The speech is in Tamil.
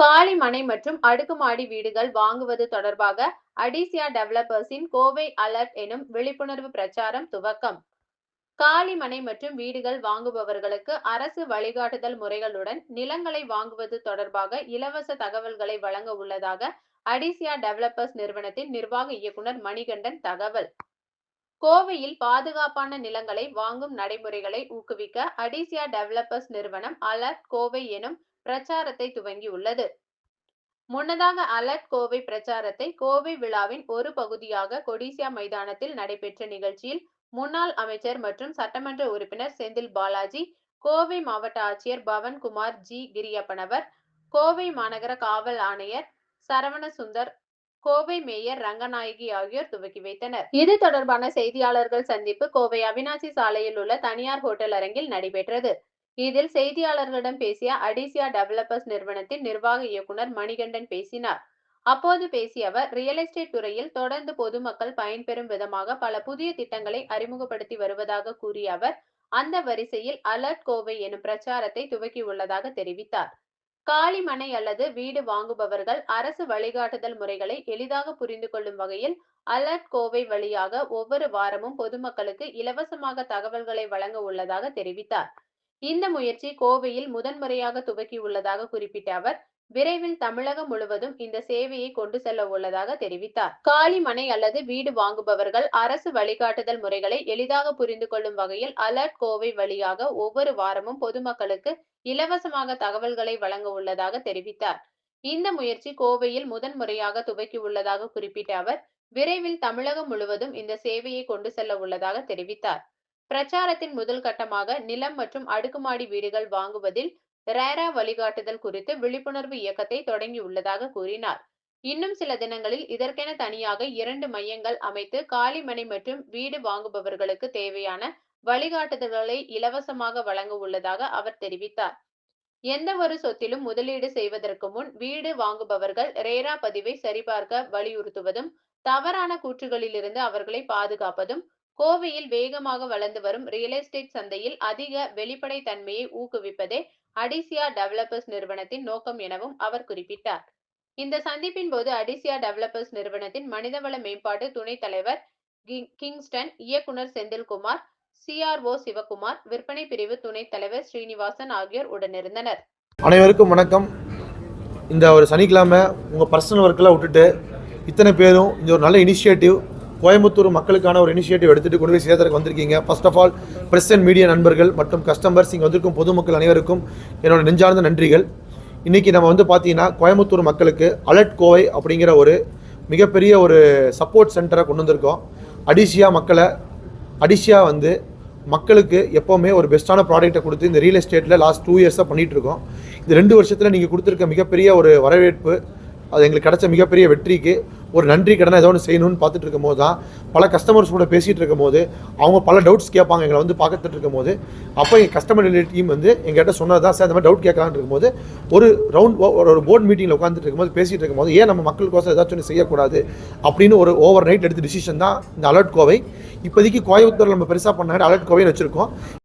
காலி மனை மற்றும் அடுக்குமாடி வீடுகள் வாங்குவது தொடர்பாக அடிசியா டெவலப்பர்ஸின் கோவை அலர்ட் எனும் விழிப்புணர்வு பிரச்சாரம் துவக்கம். காலி மனை மற்றும் வீடுகள் வாங்குபவர்களுக்கு அரசு வழிகாட்டுதல் முறைகளுடன் நிலங்களை வாங்குவது தொடர்பாக இலவச தகவல்களை வழங்க உள்ளதாக அடிசியா டெவலப்பர்ஸ் நிறுவனத்தின் நிர்வாக இயக்குனர் மணிகண்டன் தகவல். கோவையில் பாதுகாப்பான நிலங்களை வாங்கும் நடைமுறைகளை ஊக்குவிக்க அடிசியா டெவலப்பர்ஸ் நிறுவனம் அலர்ட் கோவை எனும் பிரச்சாரத்தை துவங்கியுள்ளது. முன்னதாக அலர்ட் கோவை பிரச்சாரத்தை கோவை விழாவின் ஒரு பகுதியாக கொடிசியா மைதானத்தில் நடைபெற்ற நிகழ்ச்சியில் முன்னாள் அமைச்சர் மற்றும் சட்டமன்ற உறுப்பினர் செந்தில் பாலாஜி கோவை மாவட்ட ஆட்சியர் பவன்குமார் ஜி. கிரியப்பனவர் கோவை மாநகர காவல் ஆணையர் சரவணசுந்தர் கோவை மேயர் ரங்கநாயகி ஆகியோர் துவக்கி வைத்தனர். இது தொடர்பான செய்தியாளர்கள் சந்திப்பு கோவை அவினாசி சாலையில் உள்ள தனியார் ஹோட்டல் அரங்கில் நடைபெற்றது. இதில் செய்தியாளர்களிடம் பேசிய அடிசியா டெவலப்பர்ஸ் நிறுவனத்தின் நிர்வாக இயக்குனர் மணிகண்டன் பேசினார். அப்போது பேசிய அவர் ரியல் எஸ்டேட் துறையில் தொடர்ந்து பொதுமக்கள் பயன்பெறும் விதமாக பல புதிய திட்டங்களை அறிமுகப்படுத்தி வருவதாக கூறிய அவர் அந்த வரிசையில் அலர்ட் கோவை எனும் பிரச்சாரத்தை துவக்கியுள்ளதாக தெரிவித்தார். காலி மனை அல்லது வீடு வாங்குபவர்கள் அரசு வழிகாட்டுதல் முறைகளை எளிதாக புரிந்து கொள்ளும் வகையில் அலர்ட் கோவை வழியாக ஒவ்வொரு வாரமும் பொதுமக்களுக்கு இலவசமாக தகவல்களை வழங்க உள்ளதாக தெரிவித்தார். இந்த முயற்சி கோவையில் முதன்முறையாக துவக்கியுள்ளதாக குறிப்பிட்ட அவர் விரைவில் தமிழகம் முழுவதும் இந்த சேவையை கொண்டு செல்ல உள்ளதாக தெரிவித்தார். காலி மனை அல்லது வீடு வாங்குபவர்கள் அரசு வழிகாட்டுதல் முறைகளை எளிதாக புரிந்து கொள்ளும் வகையில் அலர்ட் கோவை வழியாக ஒவ்வொரு வாரமும் பொதுமக்களுக்கு இலவசமாக தகவல்களை வழங்க உள்ளதாக தெரிவித்தார். இந்த முயற்சி கோவையில் முதன்முறையாக துவக்கியுள்ளதாக குறிப்பிட்ட அவர் விரைவில் தமிழகம் முழுவதும் இந்த சேவையை கொண்டு செல்ல உள்ளதாக தெரிவித்தார். பிரச்சாரத்தின் முதல் கட்டமாக நிலம் மற்றும் அடுக்குமாடி வீடுகள் வாங்குவதில் ரேரா வழிகாட்டுதல் குறித்து விழிப்புணர்வு இயக்கத்தை தொடங்கியுள்ளதாக கூறினார். இன்னும் சில தினங்களில் இதற்கென தனியாக இரண்டு மையங்கள் அமைத்து காலிமனை மற்றும் வீடு வாங்குபவர்களுக்கு தேவையான வழிகாட்டுதல்களை இலவசமாக வழங்க உள்ளதாக அவர் தெரிவித்தார். எந்த ஒரு சொத்திலும் முதலீடு செய்வதற்கு முன் வீடு வாங்குபவர்கள் ரேரா பதிவை சரிபார்க்க வலியுறுத்துவதும் தவறான கூற்றுகளிலிருந்து அவர்களை பாதுகாப்பதும் கோவையில் வேகமாக வளர்ந்து வரும் ரியல் எஸ்டேட் சந்தையில் அதிக வெளிப்படைத்தன்மையை ஊக்குவிப்பதே அடிசியா டெவலப்பர்ஸ் நிறுவனத்தின் நோக்கம் எனவும் அவர் குறிப்பிட்டார். இந்த சந்திப்பின் போது அடிசியா டெவலப்பர்ஸ் நிறுவனத்தின் மனிதவள மேம்பாட்டு துணைத் தலைவர் கிங்ஸ்டன் இயக்குனர் செந்தில்குமார் சிஆர்ஓ சிவகுமார் விற்பனை பிரிவு துணைத் தலைவர் ஸ்ரீனிவாசன் ஆகியோர் உடனிருந்தனர். அனைவருக்கும் வணக்கம். இந்த ஒரு சனிக்கிழமை உங்கள் பர்சனல் ஒர்க்கெல்லாம் விட்டுட்டு இத்தனை பேரும் இந்த ஒரு நல்ல இனிஷியேட்டிவ் கோயம்புத்தூர் மக்களுக்கான ஒரு இனிஷியேட்டிவ் எடுத்துகிட்டு கொண்டு போய் சேர்த்தறதுக்கு வந்திருக்கீங்க. First of all press and media நண்பர்கள் மற்றும் கஸ்டமர்ஸ் இங்கே வந்திருக்கும் பொதுமக்கள் அனைவருக்கும் என்னோட நெஞ்சார்ந்த நன்றிகள். இன்றைக்கி நம்ம வந்து பார்த்தீங்கன்னா கோயம்புத்தூர் மக்களுக்கு அலர்ட் கோவை அப்படிங்கிற ஒரு மிகப்பெரிய ஒரு சப்போர்ட் சென்டரை கொண்டு வந்திருக்கோம். அடிஷியா மக்களை அடிஷியா வந்து மக்களுக்கு எப்போவுமே ஒரு பெஸ்ட்டான ப்ராடக்ட்டை கொடுத்து இந்த ரியல் எஸ்டேட்டில் லாஸ்ட் டூ இயர்ஸாக பண்ணிகிட்ருக்கோம் இந்த ரெண்டு வருஷத்தில் நீங்கள் கொடுத்துருக்க மிகப்பெரிய ஒரு வரவேற்பு அது எங்களுக்கு கிடைச்ச மிகப்பெரிய வெற்றிக்கு ஒரு நன்றி கடனை ஏதோ ஒன்று செய்யணும்னு பார்த்துட்டு இருக்கும் போது தான் பல கஸ்டமர்ஸ் கூட பேசிகிட்டு இருக்கும் போது அவங்க பல டவுட்ஸ் கேட்பாங்க எங்களை வந்து பார்த்துட்டு இருக்கும் போது அப்போ எங்கள் கஸ்டமர் ரிலேட் டீம் வந்து எங்கள்கிட்ட சொன்னது தான் சார் இந்த மாதிரி டவுட் கேட்கலான்னு இருக்கும்போது ஒரு ரவுண்ட் ஒரு போர்ட் மீட்டிங்கில் உட்காந்துட்டு இருக்கும்போது பேசிகிட்டு இருக்கும்போது ஏன் நம்ம மக்களுக்கோசம் ஏதாச்சும் ஒன்று செய்யக்கூடாது? அப்படின்னு ஒரு ஓவர் நைட் எடுத்த டிசிஷன் தான் இந்த அலர்ட் கோவை. இப்போதைக்கு கோயம்புத்தூர் நம்ம பெருசாக பண்ணாங்க அலர்ட் கோவைன்னு வச்சுருக்கோம்.